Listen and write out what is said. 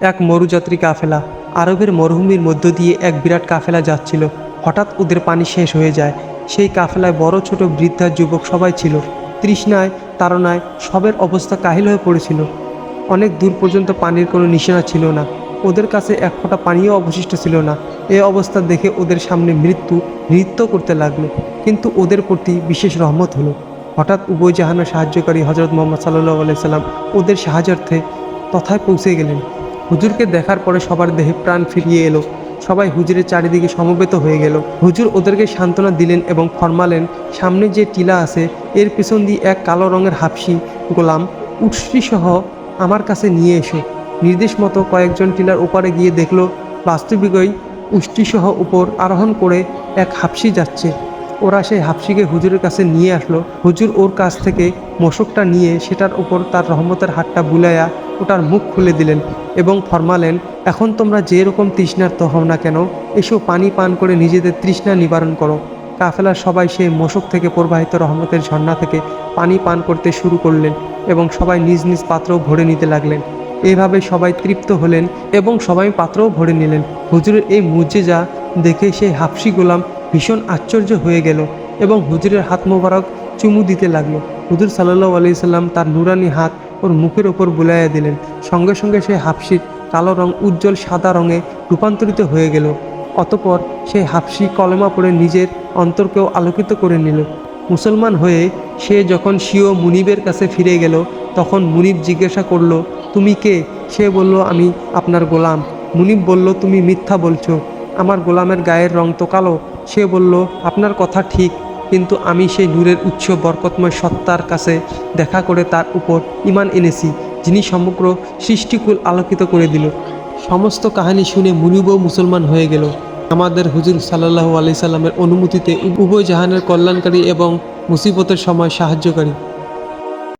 এক মরুযাত্রী কাফেলা আরবের মরুভূমির মধ্য দিয়ে এক বিরাট কাফেলা যাচ্ছিল। হঠাৎ ওদের পানি শেষ হয়ে যায়। সেই কাফেলায় বড় ছোট বৃদ্ধা যুবক সবাই ছিল। তৃষ্ণায় তাড়নায় সবের অবস্থা কাহিল হয়ে পড়েছিল। অনেক দূর পর্যন্ত পানির কোনো নিশানা ছিল না। ওদের কাছে এক ফোঁটা পানিও অবশিষ্ট ছিল না। এ অবস্থা দেখে ওদের সামনে মৃত্যু নৃত্য করতে লাগল। কিন্তু ওদের প্রতি বিশেষ রহমত হলো। হঠাৎ উভয় জাহানের সাহায্যকারী হজরত মোহাম্মদ সাল্লাহ আলাইসাল্লাম ওদের সাহায্যার্থে তথায় পৌঁছে গেলেন। হুজুরকে দেখার পরে সবার দেহে প্রাণ ফিরিয়ে এলো। সবাই হুজুরের চারিদিকে সমবেত হয়ে গেল। হুজুর ওদেরকে সান্ত্বনা দিলেন এবং ফরমালেন, সামনে যে টিলা আছে, এর পেছন দিয়ে এক কালো রঙের হাফসি গোলাম উৎসিসহ আমার কাছে নিয়ে এসো। নির্দেশ মতো কয়েকজন টিলার ওপারে গিয়ে দেখল বাস্তবিকই উষ্টিসহ উপর আরোহণ করে এক হাফসি যাচ্ছে। ওরা সেই হাফসিকে হুজুরের কাছে নিয়ে আসলো। হুজুর ওর কাছ থেকে মশকটা নিয়ে সেটার উপর তার রহমতের হাতটা বুলাইয়া ওটার মুখ খুলে দিলেন এবং ফরমালেন, এখন তোমরা যে রকম তৃষ্ণার্ত হও না কেন, এসো পানি পান করে নিজেদের তৃষ্ণা নিবারণ করো। কাফেলার সবাই সেই মশক থেকে প্রবাহিত রহমতের ঝর্ণা থেকে পানি পান করতে শুরু করলেন এবং সবাই নিজ নিজ পাত্র ভরে নিতে লাগলেন। এভাবে সবাই তৃপ্ত হলেন এবং সবাই পাত্রও ভরে নিলেন। হুজুরের এই মুজেজা দেখে সেই হাফসি গোলাম ভীষণ আশ্চর্য হয়ে গেল এবং হুজুরের হাত মোবারক চুমু দিতে লাগল। হুজুর সাল্লাহ আলাইসাল্লাম তার নুরানি হাত ওর মুখের ওপর বুলাইয়া দিলেন। সঙ্গে সঙ্গে সেই হাফসির কালো রং উজ্জ্বল সাদা রঙে রূপান্তরিত হয়ে গেল। অতপর সেই হাফসি কলেমা পড়ে নিজের অন্তরকেও আলোকিত করে নিল। মুসলমান হয়ে সে যখন সিও মুনিবের কাছে ফিরে গেল, তখন মুনিব জিজ্ঞাসা করল, তুমি কে? সে বলল, আমি আপনার গোলাম। মুনিব বলল, তুমি মিথ্যা বলছো। আমার গোলামের গায়ের রং তো কালো। সে বলল, আপনার কথা ঠিক। কিন্তু আমি সেই নূরের উচ্চ বরকতময় সত্তার কাছে দেখা করে তার উপর ইমান এনেছি, যিনি সমগ্র সৃষ্টিকুল আলোকিত করে দিল। সমস্ত কাহিনী শুনে মুনিবও মুসলমান হয়ে গেল। আমাদের হুজুর সাল্লাহু আলি সাল্লামের অনুমতিতে উভয় জাহানের কল্যাণকারী এবং মুসিবতের সময় সাহায্যকারী।